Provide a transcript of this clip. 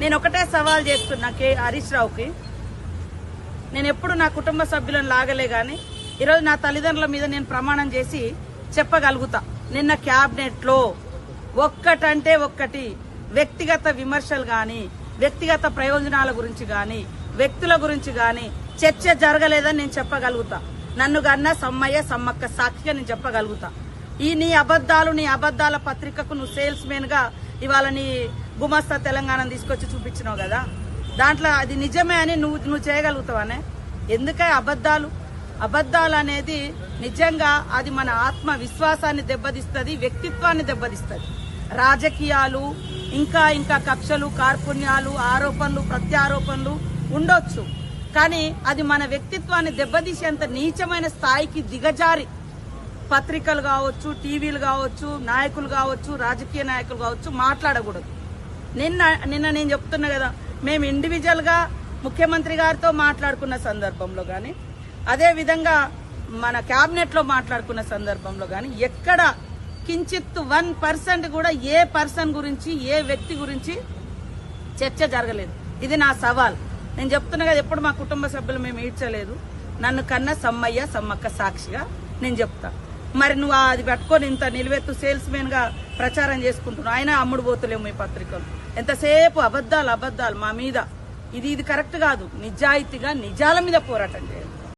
నేను ఒకటే సవాల్ చేస్తున్నా కే హరీష్ రావుకి. నేను ఎప్పుడు నా కుటుంబ సభ్యులను లాగలే కానీ ఈరోజు నా తల్లిదండ్రుల మీద నేను ప్రమాణం చేసి చెప్పగలుగుతా. నిన్న క్యాబినెట్లో ఒక్కటంటే ఒక్కటి వ్యక్తిగత విమర్శలు కానీ వ్యక్తిగత ప్రయోజనాల గురించి కానీ వ్యక్తుల గురించి కానీ చర్చ జరగలేదని నేను చెప్పగలుగుతా. నన్ను గన్న సమ్మయ్య సమ్మక్క సాక్షిగా నేను చెప్పగలుగుతా. ఈ నీ అబద్దాలు నీ అబద్దాల పత్రికకు నువ్వు సేల్స్ మెన్గా ఇవాళ నీ గుమస్తా తెలంగాణ తీసుకొచ్చి చూపించినావు కదా. దాంట్లో అది నిజమే అని నువ్వు నువ్వు చేయగలుగుతావనే? ఎందుకే అబద్ధాలు? అబద్ధాలు అనేది నిజంగా అది మన ఆత్మ విశ్వాసాన్ని దెబ్బతీస్తుంది వ్యక్తిత్వాన్ని దెబ్బతీస్తుంది. రాజకీయాలు ఇంకా ఇంకా కక్షలు కార్పుణ్యాలు ఆరోపణలు ప్రత్యారోపణలు ఉండొచ్చు. కానీ అది మన వ్యక్తిత్వాన్ని దెబ్బతీసేంత నీచమైన స్థాయికి దిగజారి. పత్రికలు కావచ్చు టీవీలు కావచ్చు నాయకులు కావచ్చు రాజకీయ నాయకులు కావచ్చు మాట్లాడకూడదు. నిన్న నిన్న నేను చెప్తున్నా కదా మేము ఇండివిజువల్గా ముఖ్యమంత్రి గారితో మాట్లాడుకున్న సందర్భంలో కానీ అదేవిధంగా మన క్యాబినెట్లో మాట్లాడుకున్న సందర్భంలో కానీ ఎక్కడ కించిత్ వన్ పర్సెంట్ కూడా ఏ పర్సన్ గురించి ఏ వ్యక్తి గురించి చర్చ జరగలేదు. ఇది నా సవాల్. నేను చెప్తున్నా కదా ఎప్పుడు మా కుటుంబ సభ్యులు మేము ఈడ్చలేదు నన్ను కన్నా సమ్మయ్య సమ్మక్క సాక్షిగా నేను చెప్తాను మరి నువ్వు అది పెట్టుకొని ఇంత నిలువెత్తు సేల్స్ మెన్గా ప్రచారం చేసుకుంటున్నావు? ఆయన అమ్ముడు పోతలేము ఈ పత్రికలు. ఎంతసేపు అబద్దాలు అబద్దాలు మా మీద. ఇది ఇది కరెక్ట్ కాదు. నిజాయితీగా నిజాల మీద పోరాటం చేయాలి